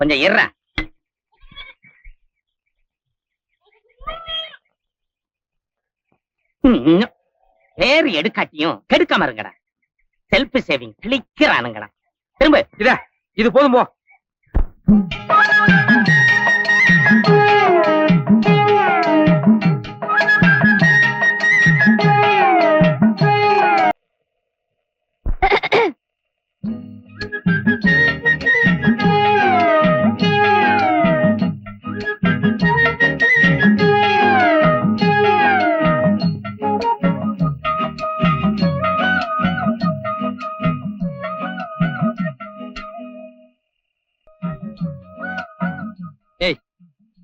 கொஞ்சம் இற பேர் எடுக்காட்டியும் கெடுக்காம இருங்கடா. செல்ஃப் சேவிங் கிளிக்கிறானுங்கடா திரும்ப. இத இது போதும் போ.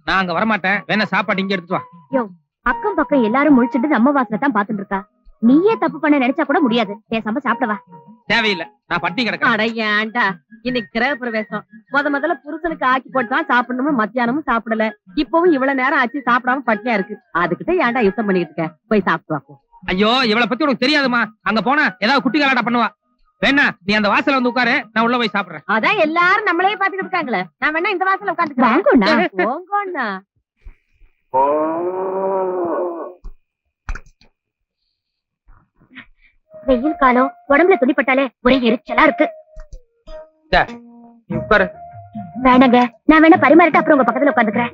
நான் அங்க வரமாட்டேன். வேணா சாப்பாடு இங்க எடுத்துட்டு வா. அக்கம் பக்கம் எல்லாரும் முழிச்சிட்டு நம்ம வாசல தான் பாத்துட்டு இருக்கா. நீயே தப்பு பண்ண நினைச்சா கூட முடியாது. பேசாம சாப்பிடவா. தேவையில்லை. நான் பட்டி கிடக்கேன் அட ஏன்டா? இன்னைக்கு கிரக பிரவேசம். முத முதல்ல புருஷனுக்கு ஆக்கி போட்டு தான் சாப்பிடணும்னு மத்தியானமும் சாப்பிடல. இப்பவும் இவ்வளவு நேரம் ஆச்சு சாப்பிடாம பட்டினியா இருக்கு. அதுக்கிட்ட ஏன்டா யுத்தம் பண்ணிட்டு இருக்க? போய் சாப்பிட்டு. ஐயோ இவளை பத்தி உனக்கு தெரியாதுமா? அங்க போனா ஏதாவது குட்டி கலாட்டா பண்ணுவா. வேணா நீ அந்த வாசல்ல வந்து உட்காரு நான் உள்ள போய் சாப்பிடுறேன். அதான் எல்லாரும் நம்மளே பாத்துக்கிட்டு இருக்காங்களே. நான் வேணா இந்த வாசல்ல உட்காந்துக்கிறேன். வெயில் காலம் உடம்புல துணிப்பட்டாலே ஒரே எரிச்சலா இருக்கு. உட்காரு. வேணாங்க நான் வேணா பரிமாறிட்டு அப்புறம் உங்க பக்கத்துல உட்காந்துக்கிறேன்.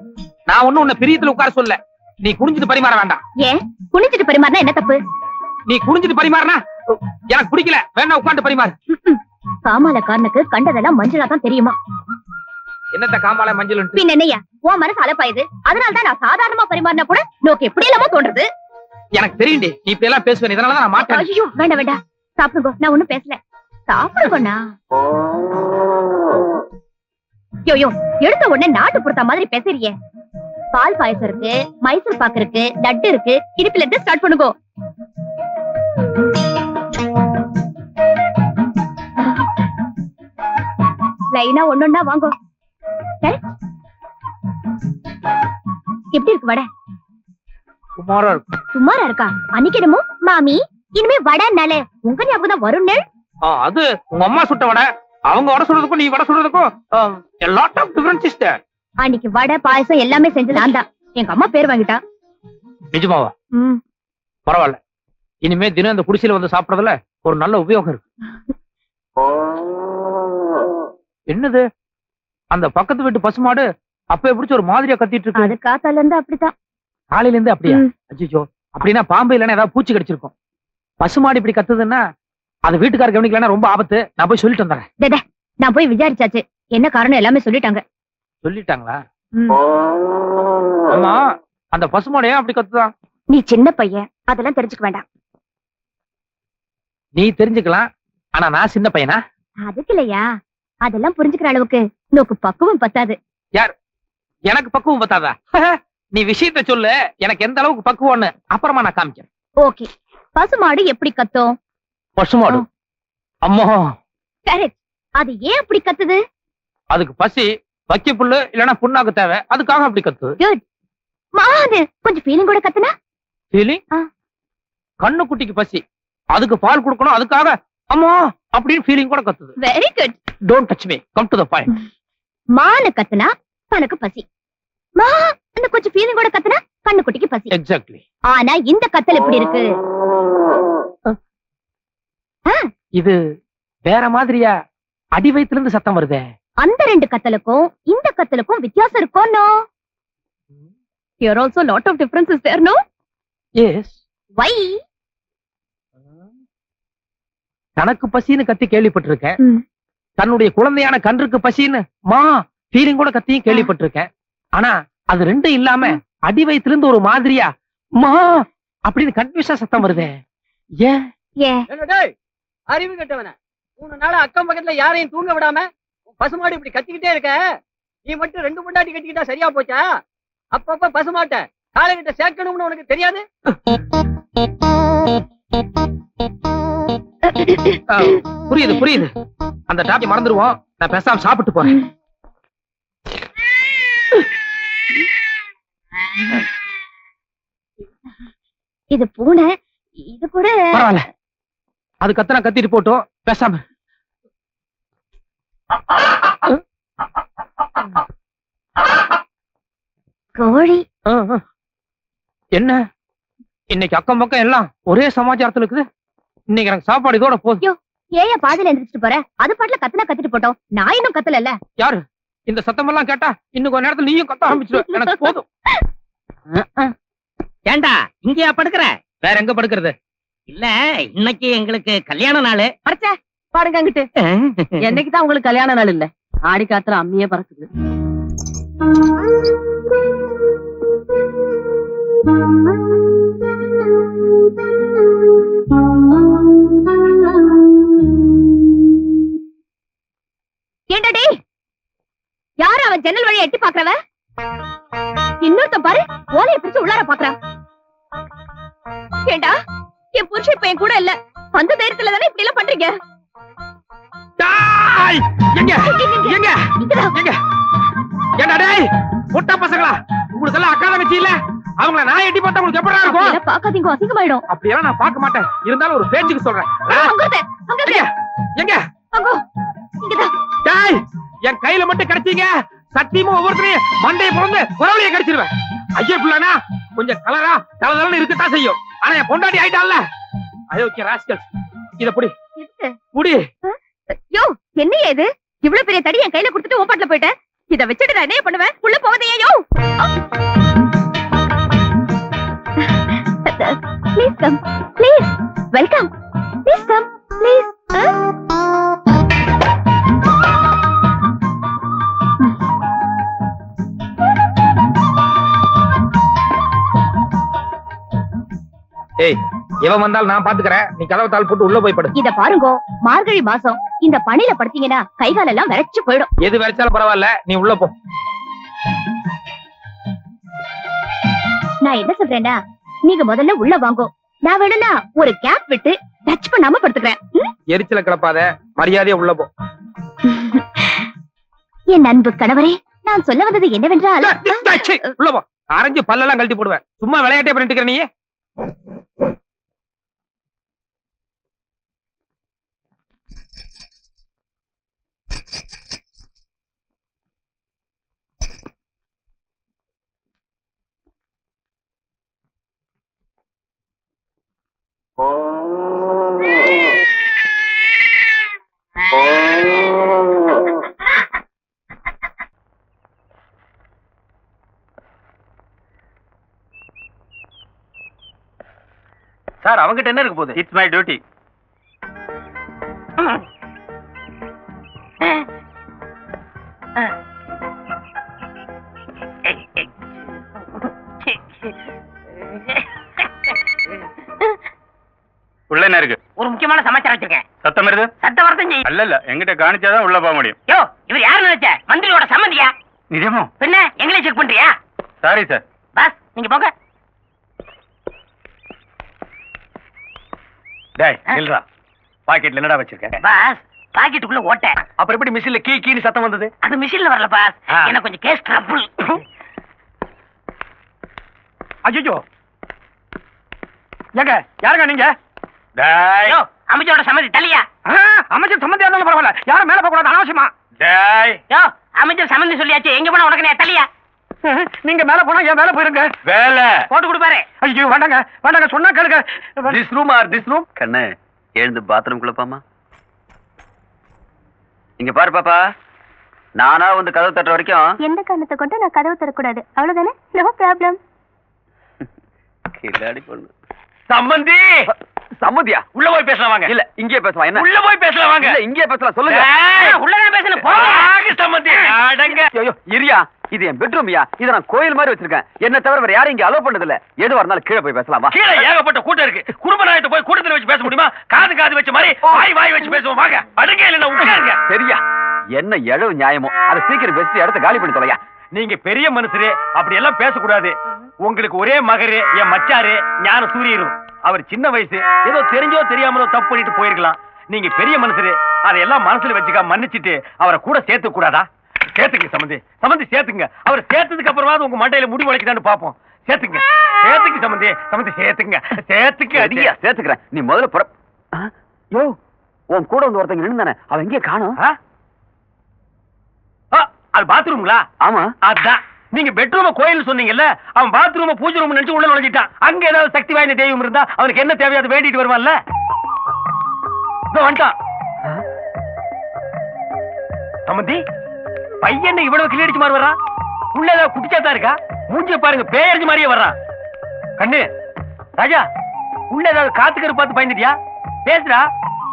நான் ஒண்ணும் உன்னை பிரியத்துல உட்கார சொல்ல நீ குனிஞ்சிட்டு பரிமாற வேண்டாம். ஏன்? குனிஞ்சிட்டு பரிமாறினா என்ன தப்பு? நீ குனிஞ்சிட்டு பரிமாறினா எனக்கு பிடிக்கல. வேணா உட்காந்து பரிமாறு. காமாலக்காரனுக்கு கண்டதெல்லாம் மஞ்சளா தான் தெரியுமா? என்னத்த காமால மஞ்சள் பின் என்னையா உன் மனசு அலப்பாயுது. அதனால தான் நான் சாதாரணமா பரிமாறினா கூட நோக்கு எப்படி இல்லாம தோன்றது. எனக்கு தெரியும்டி. நீ இப்படி எல்லாம் பேசுவேன் இதனாலதான் நான் மாட்டேன். ஐயோ வேண்டாம் வேண்டாம். சாப்பிடுங்க. நான் ஒண்ணும் பேசல. சாப்பிடுங்கண்ணா. யோ யோ எடுத்த உடனே நாட்டு பொறுத்த மாதிரி பேசுறியே. பால் பாயசம் இருக்கு மைசூர் பாக்கு இருக்கு லட்டு இருக்கு. இனிப்புல இருந்து ஸ்டார்ட் பண்ணுங்க. லைனா ஒன்னொன்னா வாங்கோ. எப்படி இருக்கு வடை? சுமாரா இருக்கும் சுமாரா இருக்கா? அன்னைக்கு என்னமோ மாமி இனிமே வடைனாலே உங்க ஞாபகம் தான் வரும்னு ஆ, அது உங்க அம்மா சுட்ட வடை. அவங்க வடை சுடுறதுக்கும் நீ வடை சுடுறதுக்கும் லாட் ஆஃப் டிஃபரன்ஸ் இஸ் அன்னைக்கு வடை பாயசம் எல்லாமே செஞ்சது நான் தான். எங்க அம்மா பேர் வாங்கிட்டா. நிஜமாவா? ம். பரவாயில்ல. இனிமே தினம் இந்த குடிசையில வந்து சாப்பிடறதுல ஒரு நல்ல உபயோகம் இருக்கு. என்னது? அந்த பக்கத்து வீட்டு பசுமாடு அப்ப பிடிச்ச ஒரு மாதிரியா கத்திட்டு இருக்கு. அது காத்தால இருந்து அப்படித்தான். காலையில இருந்து அப்படியா. அச்சோ அப்படின்னா பாம்பு இல்லைன்னா ஏதாவது பூச்சி கடிச்சிருக்கும். பசுமாடு இப்படி கத்துதுன்னா அது வீட்டுக்கார கவனிக்கலன்னா ரொம்ப ஆபத்து. நான் போய் சொல்லிட்டு வந்துடுறேன். நான் போய் விசாரிச்சாச்சு. என்ன காரணம் எல்லாமே சொல்லிட்டாங்க. சொல்லிட்டாங்களா. ஆமா. அந்த பசுமாடு ஏன் அப்படி கத்துதான் நீ சின்ன பையன். அதெல்லாம் தெரிஞ்சுக்க வேண்டாம். நீ தெரிஞ்சுக்கலாம். ஆனா நான் சின்ன பையனா? அதுக்கு இல்லையா? அதெல்லாம் புரிஞ்சுக்கிற அளவுக்கு நோக்கு பக்குவம் பத்தாது. எனக்கு பக்குவம் பத்தாதா? நீ விஷயத்த சொல்லு. எனக்கு எந்த அளவுக்கு பக்குவம்னு அப்புறமா நான் காமிக்கிறேன். ஓகே. பசுமாடு எப்படி கத்தும்? பசுமாடு? அம்மா. கரெக்ட். அது ஏன் அப்படி கத்துது? அதுக்கு பசி வக்கி புல்லு இல்லைன்னா புண்ணாக்கு தேவை. அதுக்காக அப்படி கத்துது மாது கொஞ்சம் ஃபீலிங் கூட கத்துனா? ஃபீலிங். கண்ணு குட்டிக்கு பசி. அதுக்கு பால் கொடுக்கணும். அதுக்காக அம்மா. அப்படின்னு ஃபீலிங் கூட கத்துது. Very good don't touch me come to the point மானு கத்துனா தனக்கு பசி. மா அந்த கொஞ்சம் ஃபீலிங் கூட கத்துனா கண்ணுக்குட்டிக்கு பசி. எக்ஸாக்ட்லி ஆனா இந்த கத்தல் எப்படி இருக்கு? இது வேற மாதிரியா? அடி வயித்துல இருந்து சத்தம் வருதே. அந்த ரெண்டு கத்தலுக்கும் இந்த கத்தலுக்கும் வித்தியாசம் இருக்கும் no? Here also lot of difference is there no yes why தனக்கு பசின்னு கத்தி கேள்விப்பட்டிருக்கேன். தன்னுடைய குழந்தையான கன்றுக்கு பசின்னு மா ஃபீலிங் கூட கத்தியும் கேள்விப்பட்டிருக்கேன். ஆனா அது ரெண்டும் இல்லாம அடி வயித்துல இருந்து ஒரு மாதிரியா மா அப்படின்னு கன்ஃபியூஷா சத்தம் வருதே. ஏன்? அறிவு கெட்டவன. மூணு நாளா அக்கம் பக்கத்துல யாரையும் தூங்க விடாம பசுமாடு இப்படி கத்திக்கிட்டே இருக்க. நீ மட்டும் ரெண்டு பொண்டாட்டி கட்டிக்கிட்டா சரியா போச்சா? அப்பப்ப பசுமாட்ட காலைகிட்ட சேர்க்கணும்னு உனக்கு தெரியாது? புரியுது புரியுது. அந்த டாப்பி மறந்துடுவோம் நான் பேசாம சாப்பிட்டு போறேன். இது பூனை இது கூட பரவாயில்ல. அது கத்தனா கத்திட்டு போட்டோம். பேசாம. கோழி. என்ன? இன்னைக்கு அக்கம் பக்கம் எல்லாம் ஒரே சமாச்சாரத்துல இருக்குது. இன்னைக்கு எனக்கு சாப்பாடு இதோட போதும் ஏயா பாதியில எந்திரிச்சிட்டு போற? அது பாட்டுல கத்துனா கத்திட்டு போட்டோம். நான் இன்னும் கத்தல யாரு? இந்த சத்தமெல்லாம் கேட்டா இன்னும் கொஞ்ச நேரத்துல நீயும் கத்த ஆரம்பிச்சிருவ. எனக்கு போதும். ஏண்டா இங்கேயா படுக்கிற? வேற எங்க படுக்கிறது? இல்ல இன்னைக்கு எங்களுக்கு கல்யாண நாளு. அரைச்சே பாருங்க அங்கிட்டு. என்னைக்குதான் உங்களுக்கு கல்யாண நாள் இல்ல? ஆடி காத்துல அம்மியே பறக்குது. பாக்குறவ இன்னொருத்தன் பாரு ஓலைய பிடிச்சு உள்ளார பாக்குறான் ஏண்டா என் புருஷன் இப்ப என் கூட இல்ல. அந்த தைரியத்துல தானே இப்படி எல்லாம் பண்றீங்க! எங்க? எங்க. எங்க? அவங்கள நான் எட்டி பார்த்தா உங்களுக்கு எப்படா இருக்கும்? பாக்காதீங்க அசிங்கமாயிடும். அப்படியெல்லாம் நான் பார்க்க மாட்டேன். இருந்தாலும் ஒரு பேச்சுக்கு சொல்றேன். எங்க? டேய் என் கையில மட்டும் கிடைச்சீங்க. சத்தியமா ஒவ்வொருத்தரையும் மண்டையை பிறந்து குரவழியை கடிச்சிருவேன் ஐயோ பிள்ளைனா கொஞ்சம் கலரா கலதலன்னு இருக்கத்தான் செய்யும் ஆனா என் பொண்டாட்டி ஆயிட்டான்ல அயோக்கிய ராஸ்கல் இத புடி? புடி யோ என்னையா இது இவ்வளவு பெரிய தடி என் கையில கொடுத்துட்டு ஓப்பாட்டுல போயிட்டேன் இத வச்சுட்டு நான் என்ன பண்ணுவேன் உள்ள போவதையா yo please come please welcome please come please ஏய் எவன் வந்தாலும் நான் பாத்துக்கறேன். நீ கதவை தாள் போட்டு உள்ள போய் படு. இத பாருங்க மார்கழி மாசம் இந்த பனில படுத்தீங்கன்னா கை கால் எல்லாம் விரைச்சு போயிடும். எது வரைச்சாலும் பரவாயில்ல நீ உள்ள போ. நான் என்ன சொல்றேன்னா நீங்க முதல்ல உள்ள வாங்கோ. நான் வேணும்னா ஒரு கேப் விட்டு டச் பண்ணாம படுத்துக்கிறேன்? எரிச்சல கிளப்பாத மரியாதையா உள்ள போ. என் அன்பு கணவரே நான் சொல்ல வந்தது என்னவென்றால் உள்ள போ. அரைஞ்சு பல்லெல்லாம் கழட்டி போடுவேன். சும்மா விளையாட்டே பண்ணிட்டு இருக்கிற நீ சார் அவங்கிட்ட என்ன இருக்கு போகுது? இட்ஸ் மை டியூட்டி முக்கியமான சமாச்சாரம் வச்சிருக்கேன். சத்தம் வருது? சத்த வரத்தம் செய்யும். அல்ல இல்ல எங்கிட்ட காணிச்சாதான் உள்ள போக முடியும். யோ இவர் யாரு நினைச்ச? மந்திரியோட சம்மந்தியா? நிஜமோ? பின்ன எங்களே செக் பண்றியா? சாரி சார் பாஸ் நீங்க போங்க. டேய் நில்றா. பாக்கெட்ல என்னடா வச்சிருக்க? பாஸ் பாக்கெட்டுக்குள்ள ஓட்ட. அப்புறம் எப்படி மிஷின்ல கீ கீனு சத்தம் வந்தது? அது மிஷின்ல வரல பாஸ். எனக்கு கொஞ்சம் கேஸ் ட்ரபிள் அஜிஜோ ஏங்க யாருங்க நீங்க? டேய் அமைச்சரோட சம்மதி தலியா அமைச்சர் சம்மந்தியா இருந்தாலும் பரவாயில்ல. யாரும் மேல போக கூடாது அனாவசியமா? டேய். யோ அமைச்சர் சம்மந்தி சொல்லியாச்சு. எங்க போனா உனக்கு நான் தலியா நீங்க மேல போனா என் மேல போயிருங்க. வேலை. போட்டு கொடுப்பாரு. ஐயோ வேண்டாங்க வேண்டாங்க சொன்னா கேளுங்க. This room are this room கண்ணு எழுந்து பாத்ரூம் குள்ளப்பாமா இங்க பாரு பாப்பா. நானா வந்து கதவு தட்டுற வரைக்கும் எந்த காரணத்தை கொண்டு நான் கதவு தரக்கூடாது அவ்வளவுதானே? நோ ப்ராப்ளம் கில்லாடி பொண்ணு. சம்மந்தி! சம்மதியா உள்ள போய் பேசலாம் வாங்க. இல்ல இங்கே பேசலாம். என்ன? உள்ள போய் பேசலாம் வாங்க. இல்ல இங்கே பேசலாம். சொல்லுங்க. டேய், உள்ளதான் பேசணும். போ. வாங்க சம்மந்தி அடங்க. ஐயோ இரியா இது என் பெட்ரூம்யா இத நான் கோயில் மாதிரி வச்சிருக்கேன். என்ன தவிர வேற யாரும் இங்க அலோவ் பண்ணது இல்ல எதுவா இருந்தாலும் கீழே போய் பேசலாமா? கீழே ஏகப்பட்ட கூட்டம் இருக்கு. குடும்ப நாயத்தை போய் கூட்டத்துல வச்சு பேச முடியுமா? காது காது வச்ச மாதிரி வாய் வாய் வச்சு பேசுவோம். வாங்க. அடுங்க இல்ல உட்காருங்க. சரியா என்ன எழவு நியாயமோ? அதை சீக்கிரம் பேசிட்டு இடத்த காலி பண்ணி தொலையா? நீங்க பெரிய மனுஷரு அப்படி எல்லாம் பேசக்கூடாது. உங்களுக்கு ஒரே மகரு என் மச்சாரு ஞான சூரியரும் அவர் சின்ன வயசு ஏதோ தெரிஞ்சோ தெரியாமலோ தப்பு பண்ணிட்டு போயிருக்கலாம். நீங்க பெரிய மனுஷரு அதையெல்லாம் மனசுல வச்சுக்க மன்னிச்சிட்டு அவரை கூட சேர்த்து கூடாதா? சேர்த்துங்க சம்பந்தி சம்பந்தி சேர்த்துங்க. அவர் சேர்த்ததுக்கு அப்புறமாவது உங்க மண்டையில முடி முளைக்குதான்னு பாப்போம் சேர்த்துங்க. சேர்த்துங்க சம்பந்தி சம்பந்தி சேர்த்துங்க. சேர்த்துக்கு அடியா. சேர்த்துக்கிறேன். நீ முதல்ல புற யோ உன் கூட வந்து ஒருத்தங்க நின்று அவன் எங்கே காணும். அது பாத்ரூம்ங்களா ஆமா. அதான். நீங்க பெட்ரூம கோயில் சொன்னீங்கல்ல அவன் பாத்ரூம பூஜை ரூம் நினைச்சு உள்ள நுழைஞ்சிட்டான். அங்க ஏதாவது சக்தி வாய்ந்த தெய்வம் இருந்தா அவனுக்கு என்ன தேவையோ அதை வேண்டிட்டு வருவான்ல? வந்துட்டான். சமந்தி பையன் இவ்வளவு கிளியடிச்சு மாதிரி வர்றான் உள்ள ஏதாவது குட்டிச்சாத்தா இருக்கா? மூஞ்சிய பாருங்க பேயடிச்சு மாதிரியே வர்றான் கண்ணு ராஜா உள்ள ஏதாவது காத்துக்கரு பார்த்து பயந்துட்டியா? பேசுறா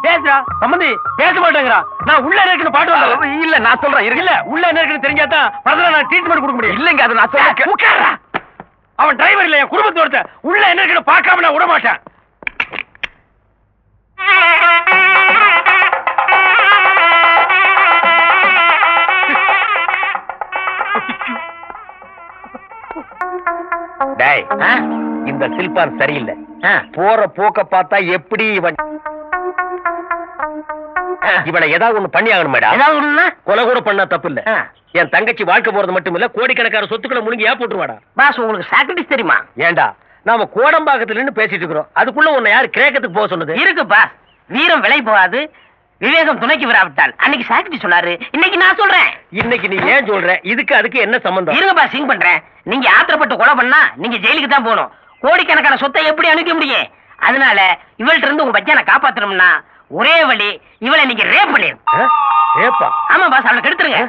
பேசுடா சம்மந்தி பேச மாட்டேங்கிறான் நான் உள்ள இருக்குன்னு பாட்டு இல்ல நான் சொல்றேன் இருக்கு இல்ல உள்ள இருக்குன்னு தெரிஞ்சாதான் பரதா நான் ட்ரீட்மெண்ட் கொடுக்க முடியும். இல்லங்க அது நான் சொல்றேன். அவன் டிரைவர் இல்ல என் குடும்பத்தோட உள்ள என்ன இருக்குன்னு பார்க்காம நான் விட மாட்டேன் டேய் இந்த சில்பான் சரியில்லை. போற போக்க பார்த்தா எப்படி இவன் இவனை ஏதாவது ஒண்ணு பண்ணி ஆகணும் மேடம் ஏதாவது ஒண்ணுன்னா? கொலை கூட பண்ணா தப்பு இல்ல என் தங்கச்சி வாழ்க்கை போறது மட்டும் இல்ல கோடிக்கணக்கான சொத்துக்களை முழுங்கி ஏன் போட்டுருவாடா? பாஸ் உங்களுக்கு சாக்ரிட்டிஸ் தெரியுமா? ஏண்டா நாம கோடம்பாக்கத்துல நின்னு பேசிட்டு இருக்கிறோம். அதுக்குள்ள உன்னை யாரு கிரேக்கத்துக்கு போக சொன்னது? இருக்கு பாஸ். வீரம் விலை போகாது விவேகம் துணைக்கு வராவிட்டால் அன்னைக்கு சாக்ரிட்டி சொன்னாரு. இன்னைக்கு நான் சொல்றேன். இன்னைக்கு நீ ஏன் சொல்ற? இதுக்கு அதுக்கு என்ன சம்பந்தம்? இருங்க பாஸ் சிங் பண்றேன். நீங்க ஆத்திரப்பட்டு கொலை பண்ணா நீங்க ஜெயிலுக்கு தான் போகணும். கோடிக்கணக்கான சொத்தை எப்படி அனுப்ப முடியும்? அதனால இவள்கிட்ட இருந்து உங்க பச்சனை காப்பாத்தணும்னா ஒரே வழி இவளை நீங்க ரேப் பண்ணிரு ஆ? ஏப்பா ஆமா பாஸ் அவளை கெடுத்துருங்க.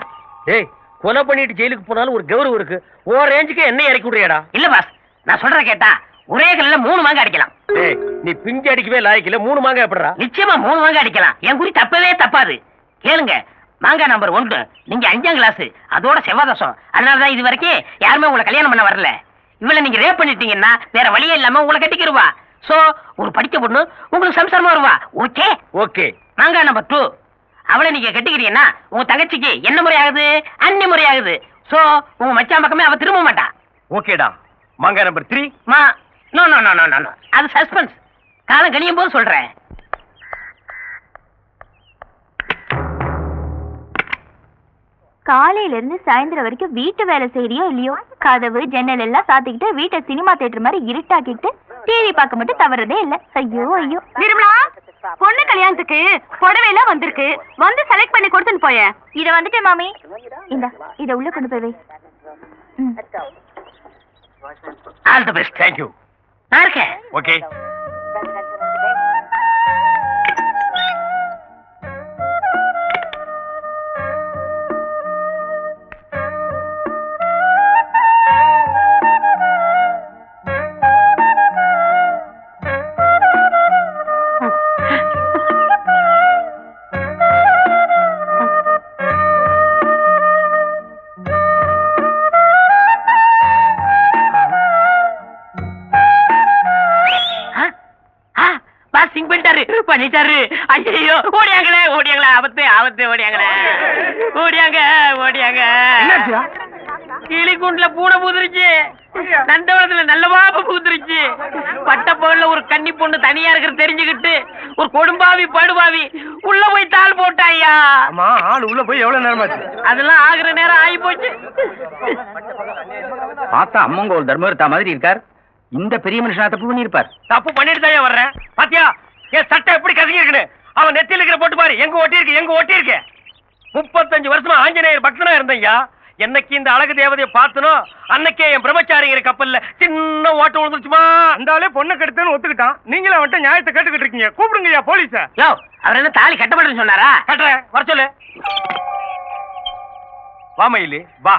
டேய் கொலை பண்ணிட்டு ஜெயிலுக்கு போனாலும் ஒரு கௌரவம் இருக்கு. ஓ ரேஞ்சுக்கு என்ன இறக்கி விடுறியாடா? இல்ல பாஸ் நான் சொல்றத கேட்டா ஒரே கல்ல மூணு மாங்க அடிக்கலாம். டேய் நீ பிஞ்சு அடிக்கவே லாய்க்கல மூணு மாங்க எப்படிடா? நிச்சயமா மூணு மாங்க அடிக்கலாம். என் குறி தப்பவே தப்பாது. கேளுங்க மாங்காய் நம்பர் ஒன்று நீங்க அஞ்சாம் கிளாஸ் அதோட செவ்வாதசம் அதனாலதான் இது வரைக்கும் யாருமே உங்களை கல்யாணம் பண்ண வரல. இவளை நீங்க ரேப் பண்ணிட்டீங்கன்னா வேற வழியே இல்லாம உங்களை கட்டிக்கிருவா. சோ ஒரு படிச்ச பொண்ணு உங்களுக்கு சம்சாரமா வருவா. ஓகே? ஓகே. மாங்காய் நம்பர் டூ அவளை நீங்க கட்டிக்கிறீங்கன்னா உங்க தங்கச்சிக்கு என்ன முறை ஆகுது? அன்னி முறை ஆகுது. சோ உங்க மச்சான் பக்கமே அவ திரும்ப மாட்டா. ஓகேடா. மாங்காய் நம்பர் த்ரீ மா no no no no no அது சஸ்பென்ஸ் காலம் கழியும் போது சொல்றேன். காலையில இருந்து சாயந்தரம் வரைக்கும் வீட்டு வேலை செய்யறியோ இல்லையோ கதவு ஜன்னல் எல்லாம் சாத்திக்கிட்டு வீட்டை சினிமா தியேட்டர் மாதிரி இருட்டாக்கிட்டு டிவி பார்க்க மட்டும் தவறதே இல்ல. ஐயோ ஐயோ. நிர்மலா பொண்ணு கல்யாணத்துக்கு புடவை எல்லாம் வந்திருக்கு. வந்து செலக்ட் பண்ணி கொடுத்துன்னு போய. இத வந்துட்டேன் மாமி. இந்த இத உள்ள கொண்டு போய் வை. All the best thank you நான் இருக்கேன். ஓகே சிங் பண்ணிட்டாரு. பண்ணிட்டாரு. ஐயோ ஓடியாங்களே ஓடியாங்களே. ஆபத்து ஆபத்து ஓடியாங்களே. ஓடியாங்க ஓடியாங்க? கிளிக்குண்டுல பூனை பூத்துருச்சு நந்தவனத்துல நல்ல பாப்ப பூத்துருச்சு பட்ட பகல்ல ஒரு கன்னி பொண்ணு தனியா இருக்கிற தெரிஞ்சுக்கிட்டு ஒரு கொடும்பாவி படுபாவி உள்ள போய் தாள் போட்டாயா ஆமா ஆள் உள்ள போய் எவ்வளவு நேரமாச்சு? அதெல்லாம் ஆகுற நேரம் ஆகி போச்சு பார்த்தா அம்மங்கோல் தர்மவர்த்தா மாதிரி இருக்கார். இந்த பெரிய மனுஷனா தப்பு பண்ணிருப்பார் தப்பு பண்ணிட்டு தான் வர்றேன். பாத்தியா? என் சட்டை எப்படி கசங்கி இருக்குன்னு அவன் நெத்தியில இருக்கிற போட்டு பாரு. எங்க ஒட்டி இருக்கு எங்க ஒட்டி இருக்கு முப்பத்தஞ்சு வருஷமா ஆஞ்சநேயர் பக்தனா இருந்தையா என்னைக்கு இந்த அழகு தேவதையை பார்த்தனோ அன்னைக்கே என் பிரம்மச்சாரிங்கிற கப்பல்ல சின்ன ஓட்ட விழுந்துச்சுமா அந்த ஆளே பொண்ணை கெடுத்தேன்னு ஒத்துக்கிட்டான். நீங்களே அவன்கிட்ட நியாயத்தை கேட்டுக்கிட்டு இருக்கீங்க. கூப்பிடுங்கய்யா போலீஸ. யோ அவர் என்ன தாலி கட்டப்படுன்னு சொன்னாரா? கட்டுறேன். வர சொல்லு. வா மயிலு. வா.